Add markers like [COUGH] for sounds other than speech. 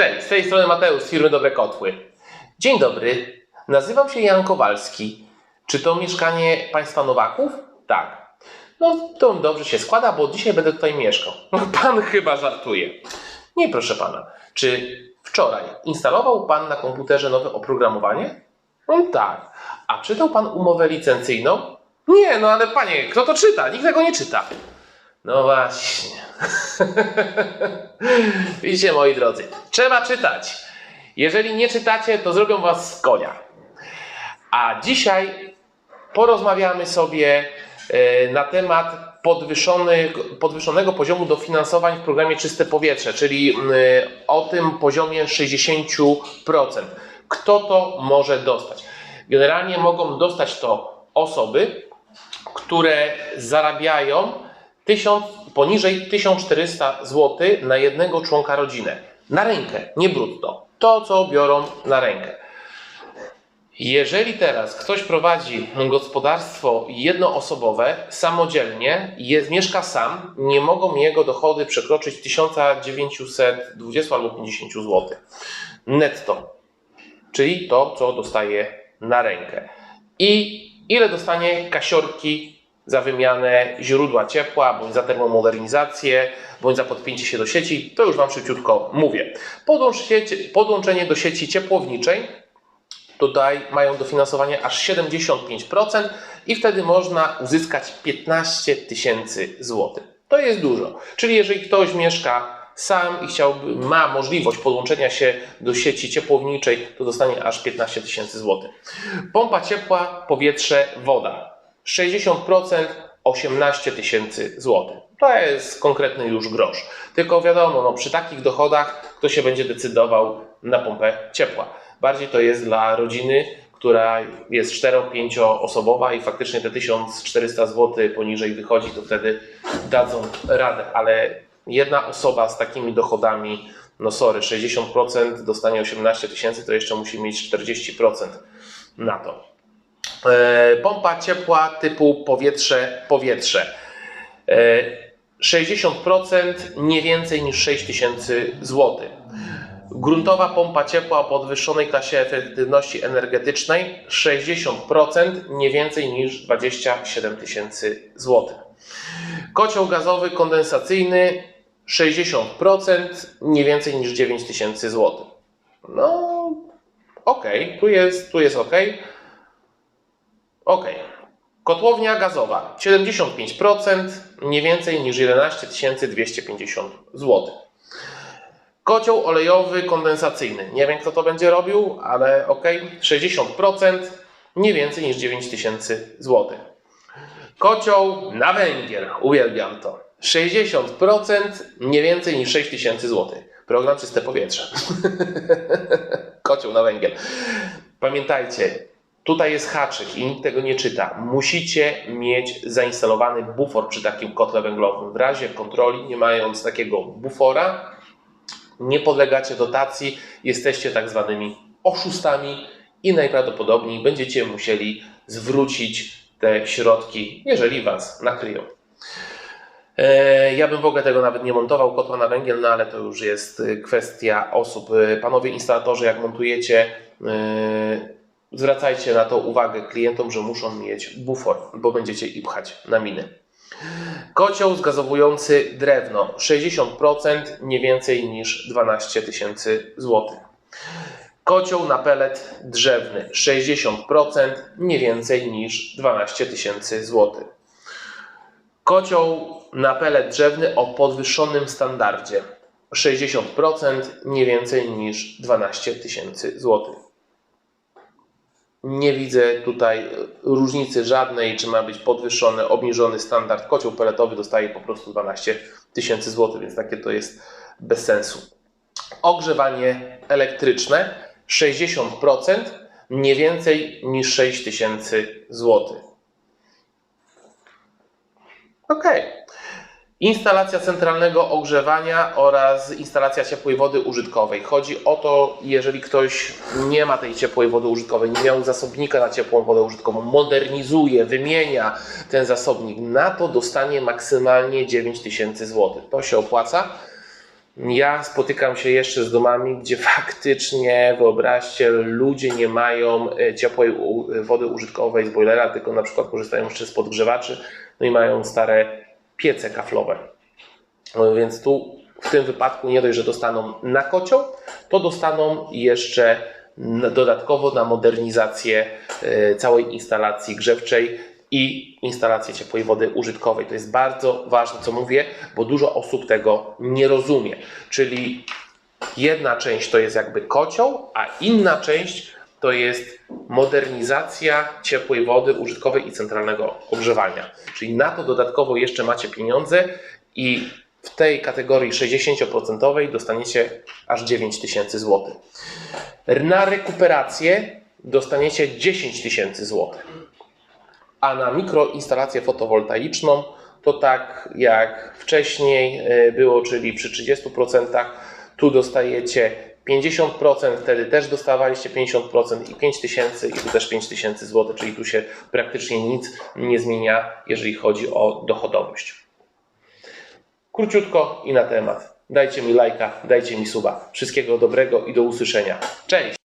Cześć, z tej strony Mateusz z firmy Dobre Kotły. Dzień dobry, nazywam się Jan Kowalski. Czy to mieszkanie państwa Nowaków? Tak. No to dobrze się składa, bo dzisiaj będę tutaj mieszkał. No, pan chyba żartuje. Nie, proszę pana. Czy wczoraj instalował pan na komputerze nowe oprogramowanie? No tak. A czytał pan umowę licencyjną? Nie, no ale panie, kto to czyta? Nikt tego nie czyta. No właśnie. [LAUGHS] Widzicie, moi drodzy, trzeba czytać. Jeżeli nie czytacie, to zrobią was z konia. A dzisiaj porozmawiamy sobie e, na temat podwyższonego poziomu dofinansowań w programie Czyste Powietrze, czyli mm, o tym poziomie 60%. Kto to może dostać? Generalnie mogą dostać to osoby, które zarabiają 1000, poniżej 1400 zł na jednego członka rodziny. Na rękę, nie brutto. To, co biorą na rękę. Jeżeli teraz ktoś prowadzi gospodarstwo jednoosobowe samodzielnie, jest, mieszka sam, nie mogą jego dochody przekroczyć 1920 albo 50 zł netto, czyli to, co dostaje na rękę. I ile dostanie kasiorki za wymianę źródła ciepła, bądź za termomodernizację, bądź za podpięcie się do sieci, to już Wam szybciutko mówię. Podłączenie do sieci ciepłowniczej tutaj mają dofinansowanie aż 75% i wtedy można uzyskać 15 tysięcy złotych. To jest dużo. Czyli jeżeli ktoś mieszka sam i chciałby, ma możliwość podłączenia się do sieci ciepłowniczej, to dostanie aż 15 tysięcy złotych. Pompa ciepła, powietrze, woda. 60% 18 tysięcy złotych. To jest konkretny już grosz. Tylko wiadomo, no, przy takich dochodach kto się będzie decydował na pompę ciepła. Bardziej to jest dla rodziny, która jest 4-5 osobowa i faktycznie te 1400 zł poniżej wychodzi, to wtedy dadzą radę, ale jedna osoba z takimi dochodami, no sorry, 60% dostanie 18 tysięcy, to jeszcze musi mieć 40% na to. E, Pompa ciepła typu powietrze, powietrze. E, 60% nie więcej niż 6000 zł. Gruntowa pompa ciepła o podwyższonej klasie efektywności energetycznej 60% nie więcej niż 27 tysięcy złotych. Kocioł gazowy kondensacyjny 60% nie więcej niż 9 tysięcy złotych. No, okej, tu jest, tu jest ok. Ok. Kotłownia gazowa 75% nie więcej niż 11 250 zł. Kocioł olejowy kondensacyjny. Nie wiem kto to będzie robił, ale ok. 60% nie więcej niż 9000 zł. Kocioł na węgiel. Uwielbiam to. 60% nie więcej niż 6000 zł. Program Czyste Powietrze. [LAUGHS] Kocioł na węgiel. Pamiętajcie, tutaj jest haczyk i nikt tego nie czyta. Musicie mieć zainstalowany bufor przy takim kotle węglowym. W razie kontroli, nie mając takiego bufora, nie podlegacie dotacji, jesteście tak zwanymi oszustami i najprawdopodobniej będziecie musieli zwrócić te środki, jeżeli Was nakryją. E, Ja bym w ogóle tego nawet nie montował kotła na węgiel, no ale to już jest y, kwestia osób. Y, Panowie instalatorzy, jak montujecie, zwracajcie na to uwagę klientom, że muszą mieć bufor, bo będziecie i pchać na miny. Kocioł zgazowujący drewno 60% nie więcej niż 12 tysięcy złotych. Kocioł na pelet drzewny 60% nie więcej niż 12 tysięcy złotych. Kocioł na pelet drzewny o podwyższonym standardzie 60% nie więcej niż 12 tysięcy złotych. Nie widzę tutaj różnicy żadnej, czy ma być podwyższony, obniżony standard. Kocioł peletowy dostaje po prostu 12 tysięcy złotych, więc takie to jest bez sensu. Ogrzewanie elektryczne 60% nie więcej niż 6 tysięcy złotych. Ok. Instalacja centralnego ogrzewania oraz instalacja ciepłej wody użytkowej. Chodzi o to, jeżeli ktoś nie ma tej ciepłej wody użytkowej, nie miał zasobnika na ciepłą wodę użytkową, modernizuje, wymienia ten zasobnik, na to dostanie maksymalnie 9000 zł. To się opłaca. Ja spotykam się jeszcze z domami, gdzie [LAUGHS] faktycznie, wyobraźcie, ludzie nie mają e, ciepłej wody użytkowej z boilera, tylko na przykład korzystają jeszcze z podgrzewaczy, no i mają stare piece kaflowe. No więc tu w tym wypadku nie dość, że dostaną na kocioł, to dostaną jeszcze dodatkowo na modernizację e, całej instalacji grzewczej i instalację ciepłej wody użytkowej. To jest bardzo ważne, co mówię, bo dużo osób tego nie rozumie. Czyli jedna część to jest jakby kocioł, a inna część to jest modernizacja ciepłej wody użytkowej i centralnego ogrzewania. Czyli na to dodatkowo jeszcze macie pieniądze i w tej kategorii 60% dostaniecie aż 9 tysięcy. Na rekuperację dostaniecie 10 tysięcy złotych. A na mikroinstalację fotowoltaiczną to tak jak wcześniej y, było, czyli przy 30%, tu dostajecie 50%, wtedy też dostawaliście 50% i 5 tysięcy i tu też 5 tysięcy złotych, czyli tu się praktycznie nic nie zmienia, jeżeli chodzi o dochodowość. Króciutko i na temat. Dajcie mi lajka, dajcie mi suba. Wszystkiego dobrego i do usłyszenia. Cześć!